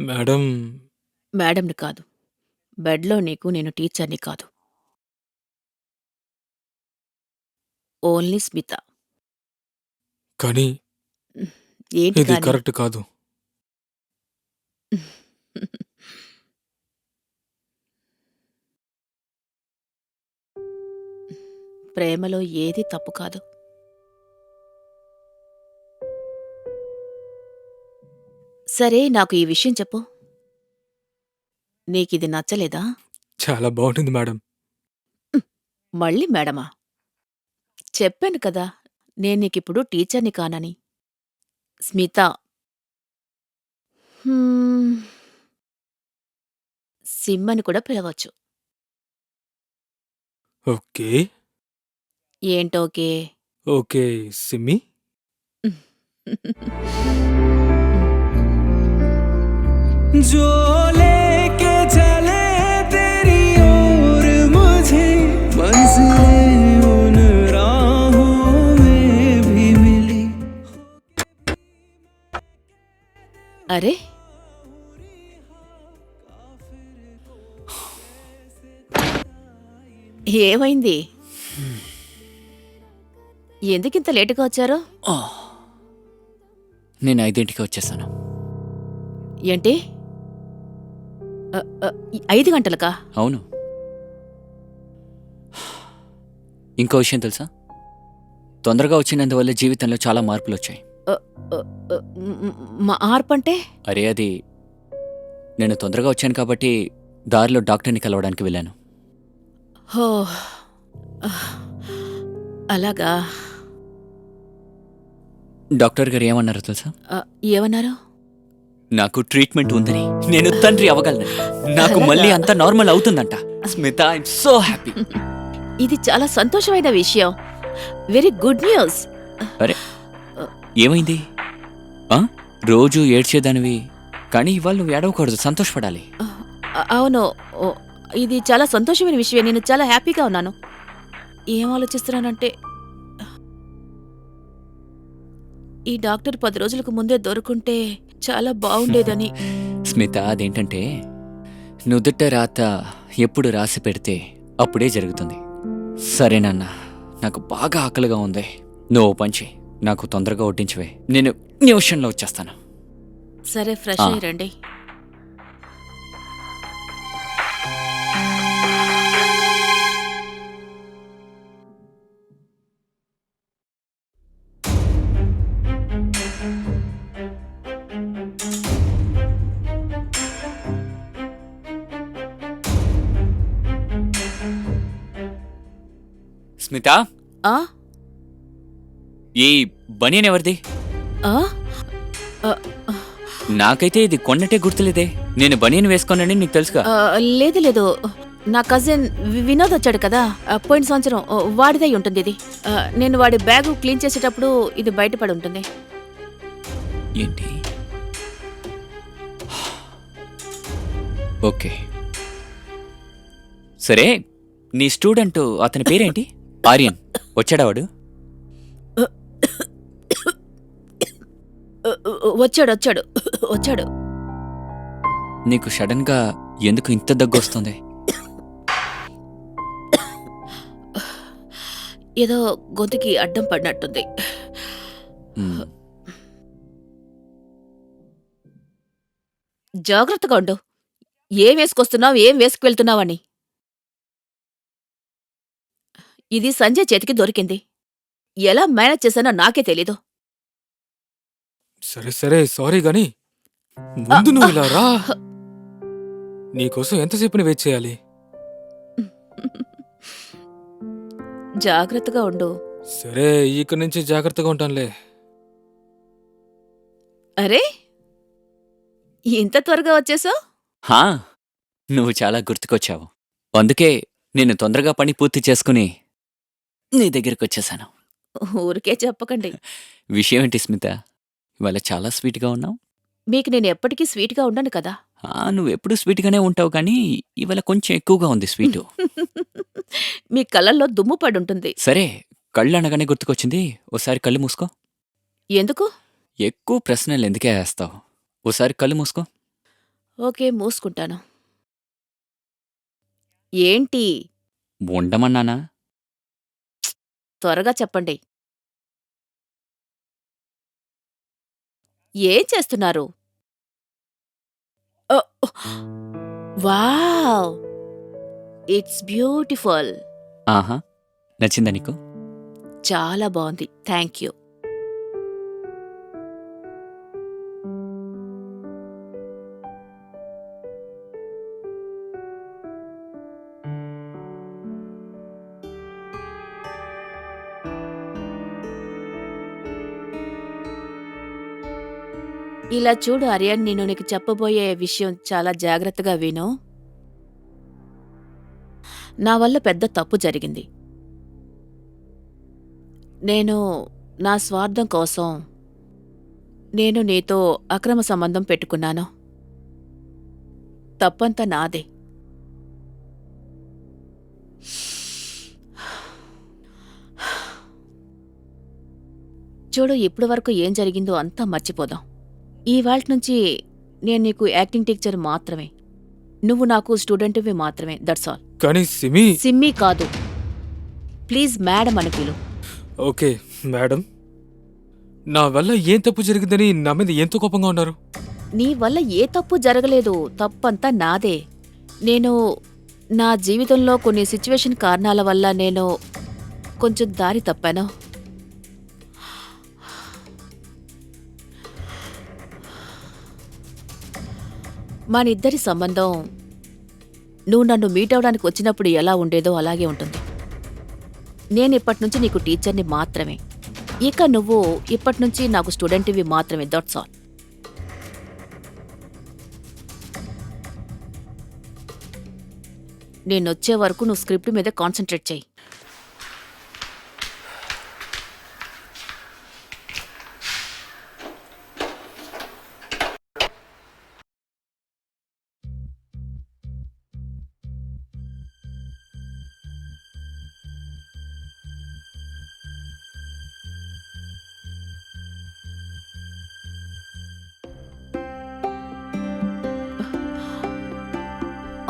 Madam. మేడంని కాదు. బెడ్లో నీకు నేను టీచర్ని కాదు. ఓన్లీ స్మిత. కానీ ఏంటి ఇది కానీ? కరెక్ట్ కాదు. ప్రేమలో ఏది తప్పు కాదు. సరే నాకు ఈ విషయం చెప్పు. నీకిది నచ్చలేదా? చాలా బాగుంటుంది మేడం. మళ్ళీ మేడమా? చెప్పాను కదా నేను నీకిప్పుడు టీచర్ని కానని. స్మిత. హ్మ్. సిమ్ అని కూడా పిలవచ్చు. ఓకే. ఏంటోకే ఓకే సిమ్మి. जो लेके चले तेरी ओर मुझे मंजिलें उन राहों में भी मिली అరే ఏమైంది ఎందుకింత లేటుగా వచ్చారు ఆ. నేను ఐదింటికి వచ్చేసాను ఏంటి అ, అ, ఈ ఐదు గంటలకా? అవును. ఇంకో విషయం తెలుసా? తొందరగా వచ్చినందువల్ల జీవితంలో చాలా మార్పులు వచ్చాయి అ, అ, మ్, మా ఆర్పంటే? అరే అది నేను తొందరగా వచ్చాను కాబట్టి దారిలో డాక్టర్ని కలవడానికి వెళ్ళాను. హో అలాగా? డాక్టర్ గారు ఏమన్నారో తెలుసా? ఏమన్నారు? నాకు ట్రీట్మెంట్ ఉందని. నేను తండ్రి అవ్వగలనని నాకు మళ్ళీ అంతా నార్మల్ అవుతుందంట. స్మిత ఐఎమ్ సో హ్యాపీ ఇది చాలా సంతోషమైన విషయం. వెరీ గుడ్ న్యూస్ అరే ఏమైంది? ఆ? రోజు ఏడ్చేదానివి కానీ ఇవాళ నువ్వు ఏడవకూడదు సంతోషపడాలి. అవును. ఓ, ఇది చాలా సంతోషమైన విషయం నేను చాలా హ్యాపీగా ఉన్నాను. ఏం ఆలోచిస్తున్నానంటే ఈ డాక్టర్ పది రోజులకు ముందే దొరుకుంటే చాలా బాగుండేదని. స్మిత అదేంటంటే నుదుట రాత ఎప్పుడు రాసి పెడితే అప్పుడే జరుగుతుంది. సరేనన్న నాకు బాగా ఆకలిగా ఉంది. నువ్వు చెయ్ నాకు తొందరగా వడ్డించవే. నేను నిమిషంలో వచ్చేస్తాను. సరే ఫ్రెష్. అయ్యి రండి. స్మిత? ఆ? ఈ బనియన్ ఎవరిది? ఆ? నాకైతే ఇది కొన్నట్టే గుర్తులేదే. నేను బనియన్ వేసుకోనని నీకు తెలుసుగా? ఆ, లేదు లేదు. నా కజిన్ వి- వినోద్ వచ్చాడు కదా? ఆ, పోయిన సంవత్సరం వాడిదై ఉంటుంది ఇది. ఆ, నేను వాడి బ్యాగు క్లీన్ చేసేటప్పుడు ఇది బయటపడి ఉంటుంది. ఏంటి? ఓకే. సరే నీ స్టూడెంట్ అతని పేరేంటి? ఆర్యన్ వచ్చాడా వాడు? ఆ, ఆ, వచ్చాడు వచ్చాడు వచ్చాడు. నీకు సడన్గా ఎందుకు ఇంత దగ్గు వస్తుంది ఏదో గొంతుకి అడ్డం పడినట్టుంది. జాగ్రత్తగా ఉండు. ఏం వేసుకొస్తున్నావు ఏం వేసుకువెళ్తున్నావని ఇది సంజయ్ చేతికి దొరికింది. ఎలా మేనేజ్ చేశానో నాకే తెలీదు. సరే సరే సారీ గాని ముందు నువ్వు ఇలా రా. నీకోసం ఎంతసేపుని వెయిట్ చేయాలి? జాగ్రత్తగా ఉండు. సరే ఇక్కడి నుంచి జాగ్రత్తగా ఉంటానులే. అరే ఇంత త్వరగా వచ్చేసావు? హా నువ్వు చాలా గుర్తుకొచ్చావు. అందుకే నేను తొందరగా పని పూర్తి చేసుకుని నీ దగ్గరికి వచ్చేసాను ఊరికే చెప్పకండి. విషయం ఏంటి స్మిత? ఇవాళ చాలా స్వీట్గా ఉన్నావు. మీకు నేను ఎప్పటికీ స్వీట్గా ఉండను కదా? నువ్వు ఎప్పుడు స్వీట్గానే ఉంటావు కానీ ఇవాళ కొంచెం ఎక్కువగా ఉంది స్వీటు. మీ కళ్ళల్లో దుమ్ము పడుంటుంది. సరే కళ్ళు అనగానే గుర్తుకొచ్చింది. ఓసారి కళ్ళు మూసుకో. ఎందుకు? ఎక్కువ ప్రశ్నలు ఎందుకే వేస్తావు? ఓసారి కళ్ళు మూసుకో. ఓకే మూసుకుంటాను. ఏంటి? ఉండమన్నానా? త్వరగా చెప్పండి. ఏం చేస్తున్నారు? Oh, wow! It's beautiful. ఆహా! నచ్చిందా నీకు? చాలా బాగుంది. Thank you. ఇలా చూడు ఆర్యన్ నేను నీకు చెప్పబోయే విషయం చాలా జాగ్రత్తగా విను. నా వల్ల పెద్ద తప్పు జరిగింది. నేను నా స్వార్థం కోసం నేను నీతో అక్రమ సంబంధం పెట్టుకున్నాను. తప్పంతా నాదే. చూడు ఇప్పటి వరకు ఏం జరిగిందో అంతా మర్చిపోదాం. ఈ వాల్ట్ నుంచి నేను నీకు యాక్టింగ్ టీచర్ మాత్రమే. నువ్వు నాకు స్టూడెంట్వి మాత్రమే దట్స్ ఆల్ కానీ సిమి? సిమ్మి కాదు. ప్లీజ్ మేడం అని పిలు. Okay madam. నా వల్ల ఏం తప్పు జరిగిందని నా మీద ఎంతో కోపంగా ఉన్నారు. నీ వల్ల ఏ తప్పు జరగలేదు తప్పంతా నాదే. నేను నా జీవితంలో కొన్ని సిచ్యువేషన్ కారణాల వల్ల నేను కొంచెం దారి తప్పాను. మనిద్దరి సంబంధం. నువ్వు నన్ను మీట్ అవడానికి వచ్చినప్పుడు ఎలా ఉండేదో అలాగే ఉంటుంది. నేను ఇప్పటి నుంచి నీకు టీచర్ని మాత్రమే. ఇక నువ్వు ఇప్పటి నుంచి నాకు స్టూడెంట్వి మాత్రమే దట్స్ ఆల్ నేనొచ్చే వరకు నువ్వు స్క్రిప్ట్ మీద కాన్సన్ట్రేట్ చేయి.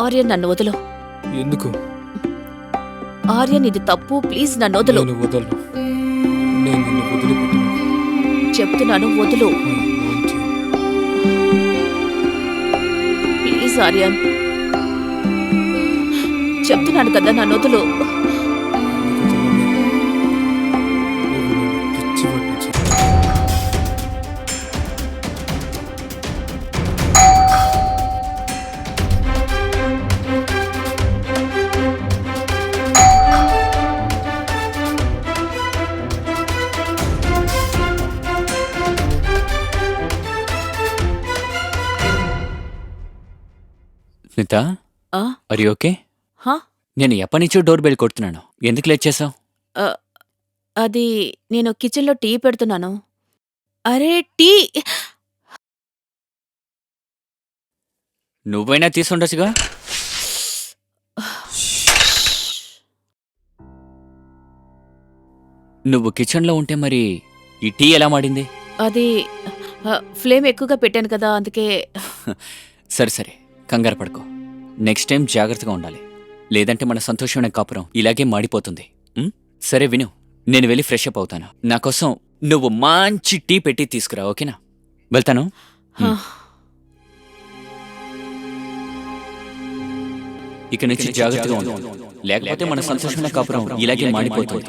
ఆర్యన్ నన్ను వదులు. ఎందుకు? ఆర్యన్ ఇది తప్పు. ప్లీజ్ నన్ను వదులు. నేను వదలను. నేను నిన్ను వదిలిపెట్టను. చెప్తున్నాను వదులు. I want you. Please Aryan. చెప్తున్నాను కదా నన్ను వదులు. స్మిత ఆ, అరి ఓకే? హా? నేను ఎప్పటి నుంచో డోర్ బెల్ కొడుతున్నాను. ఎందుకు లేట్ చేసావు ఆ, అది నేను కిచెన్లో టీ పెడుతున్నాను. అరే టీ! నువ్వైనా తీసుండొచ్చుగా? నువ్వు కిచెన్లో ఉంటే మరి ఈ టీ ఎలా మాడింది? అది ఆ, ఫ్లేమ్ ఎక్కువగా పెట్టాను కదా అందుకే. సరే సరే. కంగారు పడుకో. నెక్స్ట్ టైం జాగ్రత్తగా ఉండాలి. లేదంటే మన సంతోషమైన కాపురం ఇలాగే మాడిపోతుంది? సరే విను నేను వెళ్ళి ఫ్రెష్ అప్ అవుతాను. నా కోసం నువ్వు మంచి టీ పెట్టి తీసుకురా ఓకేనా? వెళ్తాను. ఇక నుంచి జాగ్రత్తగా ఉండు. లేకపోతే మన సంతోషమైన కాపురం ఇలాగే మాడిపోతుంది.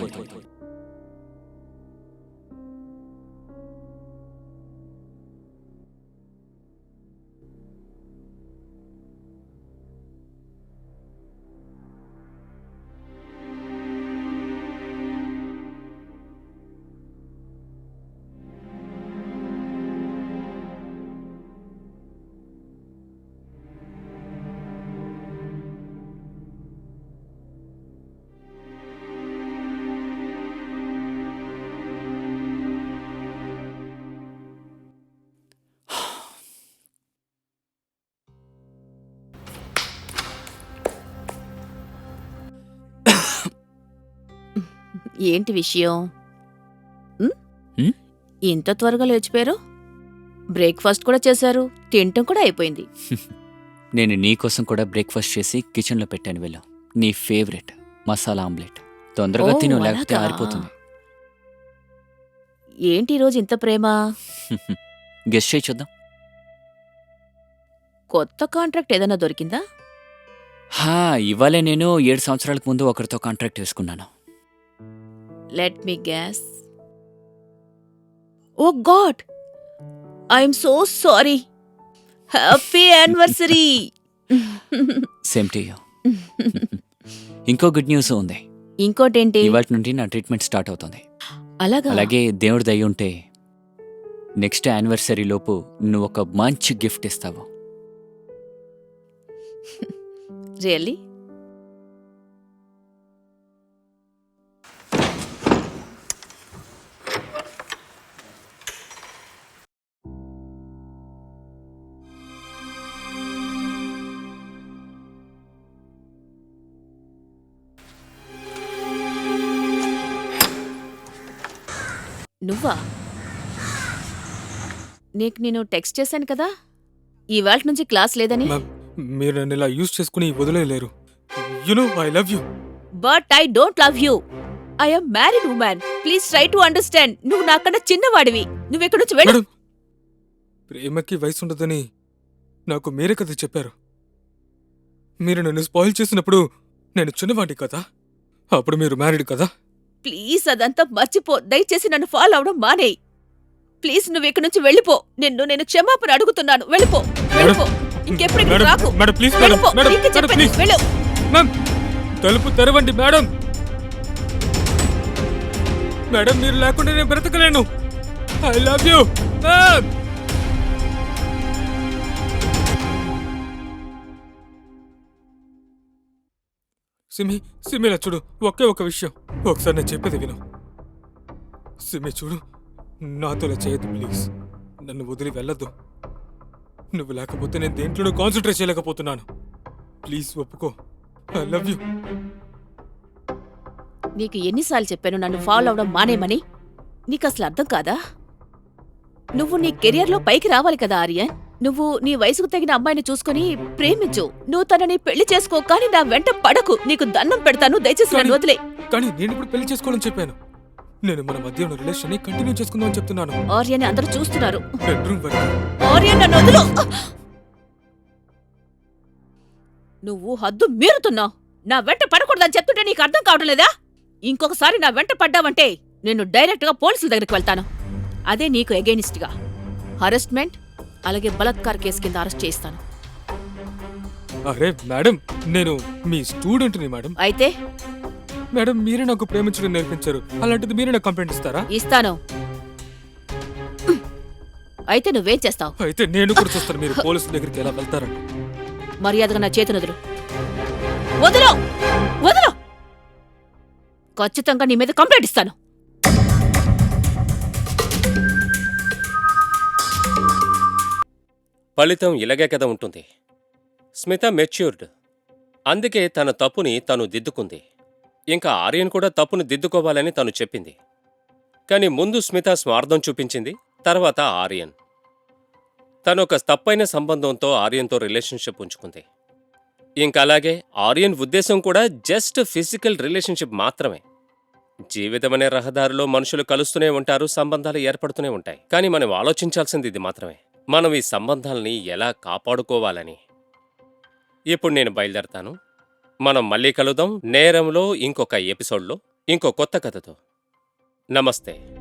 ఏంటి విషయం? ఇంత త్వరగా లేచిపోయారు? బ్రేక్ఫాస్ట్ కూడా చేశారు తినటం కూడా అయిపోయింది. నేను నీకోసం కూడా బ్రేక్ఫాస్ట్ చేసి కిచెన్లో పెట్టాను వెళ్ళు. నీ ఫేవరెట్ మసాలా ఆమ్లెట్. తొందరగా తిను లేకపోతే? ఆరిపోతుంది. ఏంటి ఈ రోజు ఇంత ప్రేమ? గెస్ట్ చేయి చూద్దాం. కొత్త కాంట్రాక్ట్ ఏదైనా దొరికిందా? హా ఇవాళే నేను. ఏడు సంవత్సరాలకు ముందు ఒకరితో కాంట్రాక్ట్ వేసుకున్నాను let me guess oh god I'm so sorry happy anniversary same to you ఇంకో గుడ్ న్యూస్ ఉంది. ఇంకోటేంటి? ఇవాళ నుండి నా ట్రీట్మెంట్ స్టార్ట్ అవుతుంది. అలాగా? అలాగే దేవుడి దయ ఉంటే నెక్స్ట్ యానివర్సరీ లోపు నువ్వు ఒక మంచి గిఫ్ట్ ఇస్తావు. రియల్లీ నీకు నేను టెక్స్ట్ చేశాను కదా? ఇవాళ నుంచి క్లాస్ లేదని? మ్యామ్ మీరు నన్ను ఇలా యూజ్ చేసుకుని వదిలేయలేరు. You know I love you but I don't love you I'm married woman please try to understand నువ్వు నాకన్నా చిన్నవాడివి. నువ్వు ఎక్కడి నుంచి వెళ్ళు మేడం ప్రేమకి వయసు ఉండదని నాకు మీరే కదా చెప్పారు. మీరు నన్ను స్పాయిల్ చేసినప్పుడు నేను చిన్నవాడి కదా? అప్పుడు మీరు మ్యారీడ్ కదా? ప్లీజ్ అదంతా మర్చిపో. దయచేసి నన్ను ఫాలో అవడం మానేయ్. ప్లీజ్ నువ్వు ఇక్కడి నుంచి వెళ్ళిపో. నిన్ను నేను క్షమాపణ అడుగుతున్నాను. వెళ్ళిపో. ఇంకెప్పుడు రాకు. నీకు చెప్పేది. వెళ్ళు. తలుపు తెరవండి మేడం. మేడం మీరు లేకుండా నేను బ్రతకలేను. ఐ లవ్ యూ సిమి సిమిలా చూడు. ఒకే ఒక విషయం. ఒకసారి నేను చెప్పేది విను. సిమి చూడు. నాతో ఇలా చేయొద్దు ప్లీజ్ నన్ను వదిలి వెళ్ళొద్దు. నువ్వు లేకపోతే నేను దేంట్లోనూ కాన్సన్ట్రేట్ చేయలేకపోతున్నాను. ప్లీజ్ ఒప్పుకో. ఐ లవ్ యూ నీకు ఎన్నిసార్లు చెప్పాను నన్ను ఫాలో అవడం మానేమని? నీకు అసలు అర్థం కాదా? నువ్వు నీ కెరియర్లో పైకి రావాలి కదా ఆర్యన్. నువ్వు నీ వయసుకు తగిన అమ్మాయిని చూసుకుని ప్రేమించు. నువ్వు తనని పెళ్ళి చేసుకో కానీ నా వెంట పడకు. నీకు దండం పెడతాను దయచేసి నన్ను వదిలే. కానీ నేను ఇప్పుడు పెళ్ళి చేసుకోవాలని చెప్పాను. నేను మన మధ్య ఉన్న రిలేషన్ని కంటిన్యూ చేసుకుందామని చెప్తున్నాను. ఆర్యన్ అందరూ చూస్తున్నారు. బెడ్రూమ్ వరకు. ఆర్యన్ నన్ను వదులు. నువ్వు హద్దు మీరుతున్నావు నా వెంట పడకూడదని చెప్తుంటే నీకు అర్థం కావడం లేదా? ఇంకొకసారి నా వెంట పడ్డావంటే నేను డైరెక్ట్గా పోలీసుల దగ్గరికి వెళ్తాను. అదే నీకు ఎగెనిస్ట్గా. హరెస్ట్మెంట్ అలాగే బలత్కార్ కేసు కింద అరెస్ట్ చేస్తాను అరే మేడం నేను మీ స్టూడెంట్ని మేడం అయితే మేడం మీరే నాకు ప్రేమించడం నేర్పించారు. అలాంటిది మీరే నాకు కంప్లైంట్ ఇస్తారా? ఇస్తాను. అయితే నువ్వేం చేస్తావు? అయితే నేను కూడా చూస్తాను. మీరు పోలీసుల దగ్గరికి ఎలా వెళ్తారని. మర్యాదగా నా చేతిని వదులు వదులు! వదులు! ఖచ్చితంగా నీ మీద కంప్లైంట్ ఇస్తాను. ఫలితం ఇలాగే కదా ఉంటుంది. స్మిత మెచ్యూర్డ్. అందుకే తన తప్పుని తను దిద్దుకుంది. ఇంకా ఆర్యన్ కూడా తప్పును దిద్దుకోవాలని తను చెప్పింది. కానీ ముందు స్మిత స్వార్థం చూపించింది తర్వాత ఆర్యన్. తను ఒక తప్పైన సంబంధంతో ఆర్యన్తో రిలేషన్షిప్ ఉంచుకుంది. ఇంకా అలాగే ఆర్యన్ ఉద్దేశం కూడా జస్ట్ ఫిజికల్ రిలేషన్షిప్ మాత్రమే. జీవితమనే రహదారిలో మనుషులు కలుస్తూనే ఉంటారు సంబంధాలు ఏర్పడుతూనే ఉంటాయి. కానీ మనం ఆలోచించాల్సింది ఇది మాత్రమే. మనం ఈ సంబంధాలని ఎలా కాపాడుకోవాలని. ఇప్పుడు నేను బయలుదేరతాను. మనం మళ్ళీ కలుద్దాం నేరంలో ఇంకొక ఎపిసోడ్లో ఇంకో కొత్త కథతో. నమస్తే.